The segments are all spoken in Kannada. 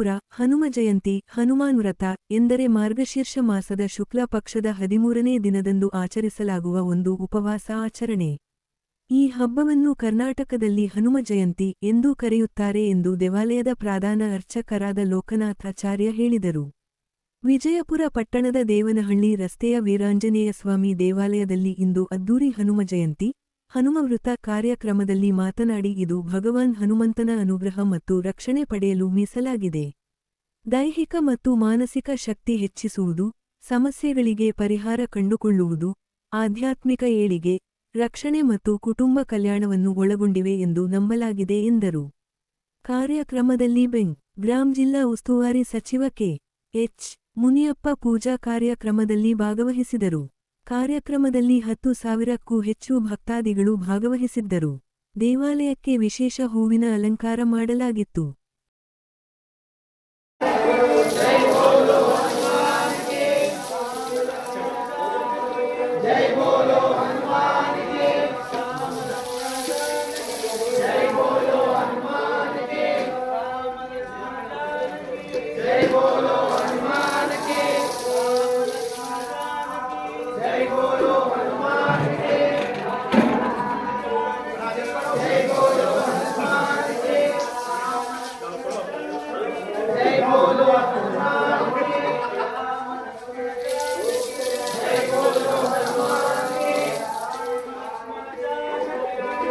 ವಿಜಯಪುರ ಹನುಮ ಜಯಂತಿ ಹನುಮಾನ್ ವ್ರತ ಎಂದರೆ ಮಾರ್ಗಶೀರ್ಷ ಮಾಸದ ಶುಕ್ಲ ಪಕ್ಷದ ಹದಿಮೂರನೇ ದಿನದಂದು ಆಚರಿಸಲಾಗುವ ಒಂದು ಉಪವಾಸ ಆಚರಣೆ. ಈ ಹಬ್ಬವನ್ನು ಕರ್ನಾಟಕದಲ್ಲಿ ಹನುಮ ಜಯಂತಿ ಎಂದೂ ಕರೆಯುತ್ತಾರೆ ಎಂದು ದೇವಾಲಯದ ಪ್ರಧಾನ ಅರ್ಚಕರಾದ ಲೋಕನಾಥಾಚಾರ್ಯ ಹೇಳಿದರು. ವಿಜಯಪುರ ಪಟ್ಟಣದ ದೇವನಹಳ್ಳಿ ರಸ್ತೆಯ ವೀರಾಂಜನೇಯ ಸ್ವಾಮಿ ದೇವಾಲಯದಲ್ಲಿ ಇಂದು ಅದ್ದೂರಿ ಹನುಮ ಜಯಂತಿ. ಹನುಮ ವೃತ ಕಾರ್ಯಕ್ರಮದಲ್ಲಿ ಮಾತನಾಡಿ ಇದು ಭಗವಾನ್ ಹನುಮಂತನ ಅನುಗ್ರಹ ಮತ್ತು ರಕ್ಷಣೆ ಪಡೆಯಲು ಮೀಸಲಾಗಿದೆ. ದೈಹಿಕ ಮತ್ತು ಮಾನಸಿಕ ಶಕ್ತಿ ಹೆಚ್ಚಿಸುವುದು, ಸಮಸ್ಯೆಗಳಿಗೆ ಪರಿಹಾರ ಕಂಡುಕೊಳ್ಳುವುದು, ಆಧ್ಯಾತ್ಮಿಕ ಏಳಿಗೆ, ರಕ್ಷಣೆ ಮತ್ತು ಕುಟುಂಬ ಕಲ್ಯಾಣವನ್ನು ಒಳಗೊಂಡಿವೆ ಎಂದು ನಂಬಲಾಗಿದೆ ಎಂದರು. ಕಾರ್ಯಕ್ರಮದಲ್ಲಿ ಬೆಂಗ್ ಗ್ರಾಮ್ ಜಿಲ್ಲಾ ಉಸ್ತುವಾರಿ ಸಚಿವ ಕೆ. ಎಚ್. ಮುನಿಯಪ್ಪ ಪೂಜಾ ಕಾರ್ಯಕ್ರಮದಲ್ಲಿ ಭಾಗವಹಿಸಿದರು. ಕಾರ್ಯಕ್ರಮದಲ್ಲಿ ಹತ್ತು ಸಾವಿರಕ್ಕೂ ಹೆಚ್ಚು ಭಕ್ತಾದಿಗಳು ಭಾಗವಹಿಸಿದ್ದರು. ದೇವಾಲಯಕ್ಕೆ ವಿಶೇಷ ಹೂವಿನ ಅಲಂಕಾರ ಮಾಡಲಾಗಿತ್ತು.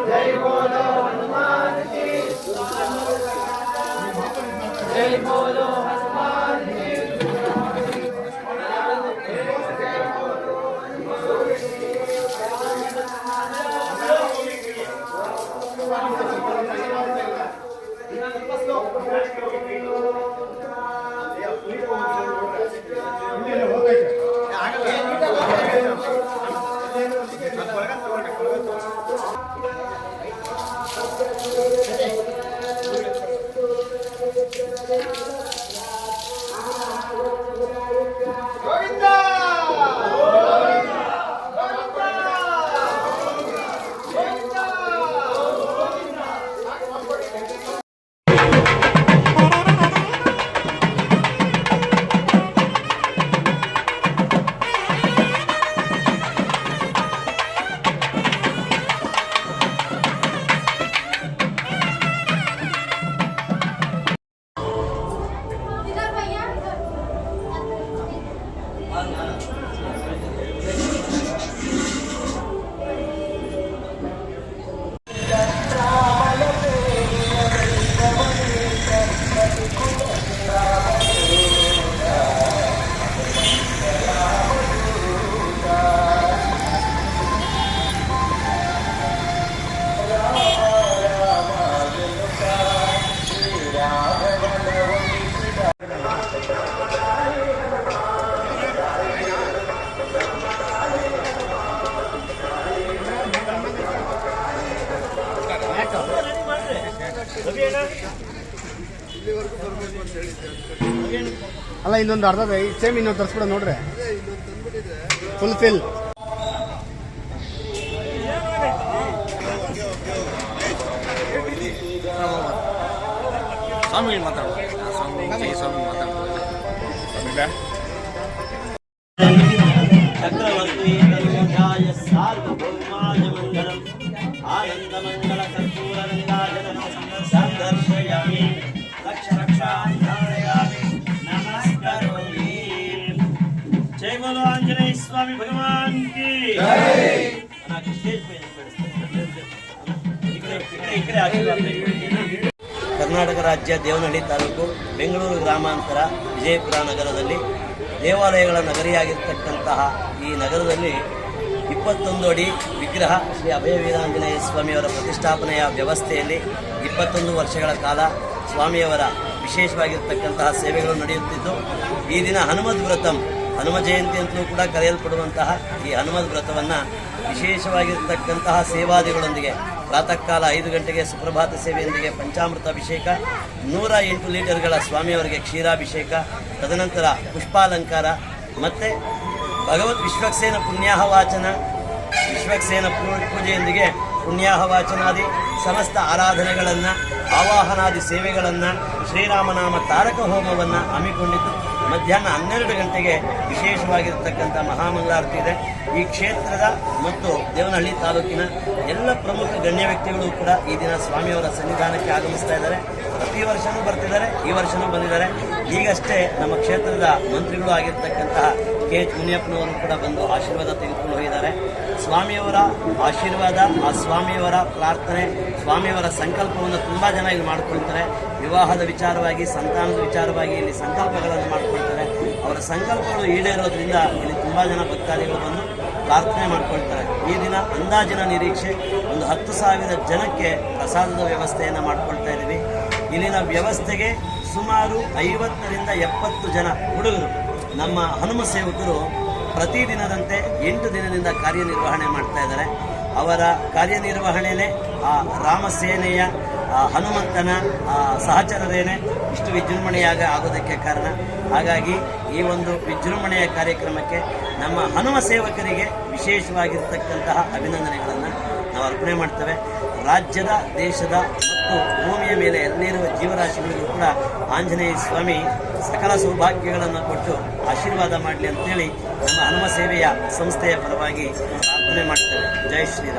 జై బోలో ಅಲ್ಲ ಇನ್ನೊಂದು ಅರ್ಧ ಸೇಮ್ ಇನ್ನೊಂದು ತರಿಸ್ಬಿಡ ನೋಡ್ರಿ. ಫುಲ್ ಫಿಲ್ ಸ್ವಾಮಿಗಳು ಮಾತಾಡೋದು ಸ್ವಾಮಿ ಸ್ವಾಮಿ ಮಾತಾಡೋದು ಕರ್ನಾಟಕ ರಾಜ್ಯ ದೇವನಹಳ್ಳಿ ತಾಲೂಕು ಬೆಂಗಳೂರು ಗ್ರಾಮಾಂತರ ವಿಜಯಪುರ ನಗರದಲ್ಲಿ ದೇವಾಲಯಗಳ ನಗರಿಯಾಗಿರ್ತಕ್ಕಂತಹ ಈ ನಗರದಲ್ಲಿ ಇಪ್ಪತ್ತೊಂದು ಅಡಿ ವಿಗ್ರಹ ಶ್ರೀ ಅಭಯ ವೀರಾಂಜನೇಯ ಸ್ವಾಮಿಯವರ ಪ್ರತಿಷ್ಠಾಪನೆಯ ವ್ಯವಸ್ಥೆಯಲ್ಲಿ ಇಪ್ಪತ್ತೊಂದು ವರ್ಷಗಳ ಕಾಲ ಸ್ವಾಮಿಯವರ ವಿಶೇಷವಾಗಿರ್ತಕ್ಕಂತಹ ಸೇವೆಗಳು ನಡೆಯುತ್ತಿದ್ದು, ಈ ದಿನ ಹನುಮದ್ ವ್ರತಂ ಹನುಮ ಜಯಂತಿ ಅಂತಲೂ ಕೂಡ ಕರೆಯಲ್ಪಡುವಂತಹ ಈ ಹನುಮದ್ ವ್ರತವನ್ನು ವಿಶೇಷವಾಗಿರ್ತಕ್ಕಂತಹ ಸೇವಾದಿಗಳೊಂದಿಗೆ ಪ್ರಾತಃ ಕಾಲ ಐದು ಗಂಟೆಗೆ ಸುಪ್ರಭಾತ ಸೇವೆಯೊಂದಿಗೆ ಪಂಚಾಮೃತ ಅಭಿಷೇಕ, ನೂರ ಎಂಟು ಲೀಟರ್ಗಳ ಸ್ವಾಮಿಯವರಿಗೆ ಕ್ಷೀರಾಭಿಷೇಕ, ತದನಂತರ ಪುಷ್ಪಾಲಂಕಾರ, ಮತ್ತು ಭಗವತ್ ವಿಶ್ವಕ್ಸೇನ ಪುಣ್ಯಾಹ ವಾಚನ ವಿಶ್ವಕ್ಸೇನ ಪೂಜೆಯೊಂದಿಗೆ ಪುಣ್ಯಾಹ ವಾಚನಾದಿ ಸಮಸ್ತ ಆರಾಧನೆಗಳನ್ನು, ಆವಾಹನಾದಿ ಸೇವೆಗಳನ್ನು, ಶ್ರೀರಾಮನಾಮ ತಾರಕ ಹೋಮವನ್ನು ಹಮ್ಮಿಕೊಂಡಿದ್ದು. ಮಧ್ಯಾಹ್ನ ಹನ್ನೆರಡು ಗಂಟೆಗೆ ವಿಶೇಷವಾಗಿರ್ತಕ್ಕಂಥ ಮಹಾಮಂಗಳಾರತಿ ಇದೆ. ಈ ಕ್ಷೇತ್ರದ ಮತ್ತು ದೇವನಹಳ್ಳಿ ತಾಲೂಕಿನ ಎಲ್ಲ ಪ್ರಮುಖ ಗಣ್ಯ ವ್ಯಕ್ತಿಗಳು ಕೂಡ ಈ ದಿನ ಸ್ವಾಮಿಯವರ ಸನ್ನಿಧಾನಕ್ಕೆ ಆಗಮಿಸ್ತಾ ಇದ್ದಾರೆ. ಪ್ರತಿ ವರ್ಷನೂ ಬರ್ತಿದ್ದಾರೆ, ಈ ವರ್ಷನೂ ಬಂದಿದ್ದಾರೆ. ಈಗಷ್ಟೇ ನಮ್ಮ ಕ್ಷೇತ್ರದ ಮಂತ್ರಿಗಳು ಆಗಿರ್ತಕ್ಕಂತಹ ಕೆ ಎಚ್ ಮುನಿಯಪ್ಪನವರು ಕೂಡ ಬಂದು ಆಶೀರ್ವಾದ ತೆಗೆದುಕೊಂಡು ಹೋಗಿದ್ದಾರೆ. ಸ್ವಾಮಿಯವರ ಆಶೀರ್ವಾದ, ಆ ಸ್ವಾಮಿಯವರ ಪ್ರಾರ್ಥನೆ, ಸ್ವಾಮಿಯವರ ಸಂಕಲ್ಪವನ್ನು ತುಂಬ ಜನ ಇಲ್ಲಿ ಮಾಡ್ಕೊಳ್ತಾರೆ. ವಿವಾಹದ ವಿಚಾರವಾಗಿ, ಸಂತಾನದ ವಿಚಾರವಾಗಿ ಇಲ್ಲಿ ಸಂಕಲ್ಪಗಳನ್ನು ಮಾಡ್ಕೊಳ್ತಾರೆ. ಅವರ ಸಂಕಲ್ಪಗಳು ಈಡೇರೋದ್ರಿಂದ ಇಲ್ಲಿ ತುಂಬ ಜನ ಭಕ್ತಾದಿಗಳು ಬಂದು ಪ್ರಾರ್ಥನೆ ಮಾಡ್ಕೊಳ್ತಾರೆ. ಈ ದಿನ ಅಂದಾಜಿನ ನಿರೀಕ್ಷೆ ಒಂದು ಹತ್ತು ಸಾವಿರ ಜನಕ್ಕೆ ಪ್ರಸಾದದ ವ್ಯವಸ್ಥೆಯನ್ನು ಮಾಡ್ಕೊಳ್ತಾ ಇದ್ದೀವಿ. ಇಲ್ಲಿನ ವ್ಯವಸ್ಥೆಗೆ ಸುಮಾರು ಐವತ್ತರಿಂದ ಎಪ್ಪತ್ತು ಜನ ಹುಡುಗರು, ನಮ್ಮ ಹನುಮ ಸೇವಕರು ಪ್ರತಿದಿನದಂತೆ ಎಂಟು ದಿನದಿಂದ ಕಾರ್ಯನಿರ್ವಹಣೆ ಮಾಡ್ತಾ ಇದ್ದಾರೆ. ಅವರ ಕಾರ್ಯನಿರ್ವಹಣೆಯೇ ಆ ರಾಮಸೇನೆಯ ಹನುಮಂತನ ಸಹಚರರೇನೆ ಇಷ್ಟು ವಿಜೃಂಭಣೆಯಾಗ ಆಗೋದಕ್ಕೆ ಕಾರಣ. ಹಾಗಾಗಿ ಈ ಒಂದು ವಿಜೃಂಭಣೆಯ ಕಾರ್ಯಕ್ರಮಕ್ಕೆ ನಮ್ಮ ಹನುಮ ಸೇವಕರಿಗೆ ವಿಶೇಷವಾಗಿರ್ತಕ್ಕಂತಹ ಅಭಿನಂದನೆಗಳನ್ನು ನಾವು ಅರ್ಪಣೆ ಮಾಡ್ತೇವೆ. ರಾಜ್ಯದ, ದೇಶದ ಮತ್ತು ಭೂಮಿಯ ಮೇಲೆ ಎಲ್ಲಿರುವ ಜೀವರಾಶಿಗಳಿಗೂ ಕೂಡ ಆಂಜನೇಯ ಸ್ವಾಮಿ ಸಕಲ ಸೌಭಾಗ್ಯಗಳನ್ನು ಕೊಟ್ಟು ಆಶೀರ್ವಾದ ಮಾಡಲಿ ಅಂತೇಳಿ ನಮ್ಮ ಹನುಮ ಸೇವೆಯ ಸಂಸ್ಥೆಯ ಪರವಾಗಿ ಪ್ರಾರ್ಥನೆ ಮಾಡ್ತೇವೆ. ಜೈ ಶ್ರೀರಾಮ್.